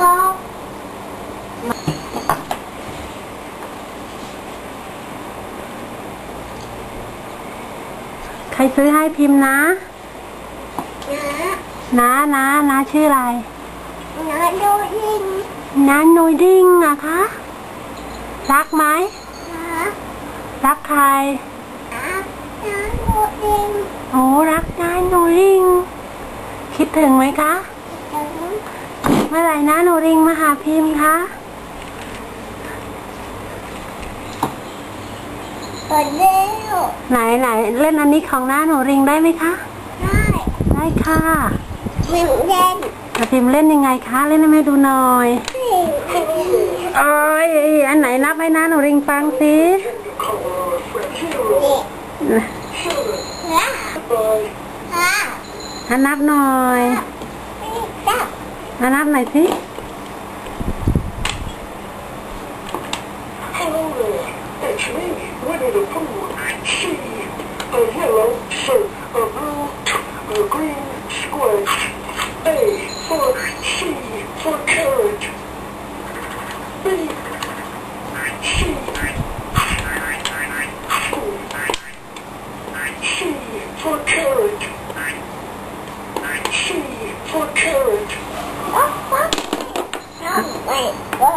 บอกใครซื้อให้พิมพ์นะน้าน้าน้าชื่ออะไรน้าโนดิงน้าโนดิงอะคะ รักไหมรักใครรักน้าโนดิงโอ้รักน้าโนดิงคิดถึงไหมคะ เมื่อไหร่นะหนูริงมาหาพิมพ์คะเปิดเร็วไหนไหนเล่นอันนี้ของหน้าหนูริงได้ไหมคะ ได้ได้ค่ะหนึ่งเย็นแต่พิมพ์เล่นยังไงคะ เล่นให้แม่ดูหน่อยโอ้ยอันไหนนับให้น้าหนูริงฟังสิละละอันนับหน่อยจั Ăn ăn này thế Hello there, it's me, Winnie the Pooh. See a yellow shirt, a blue, a green square. A for C for carrot. B, C, C for carrot. C for carrot. ป๊อ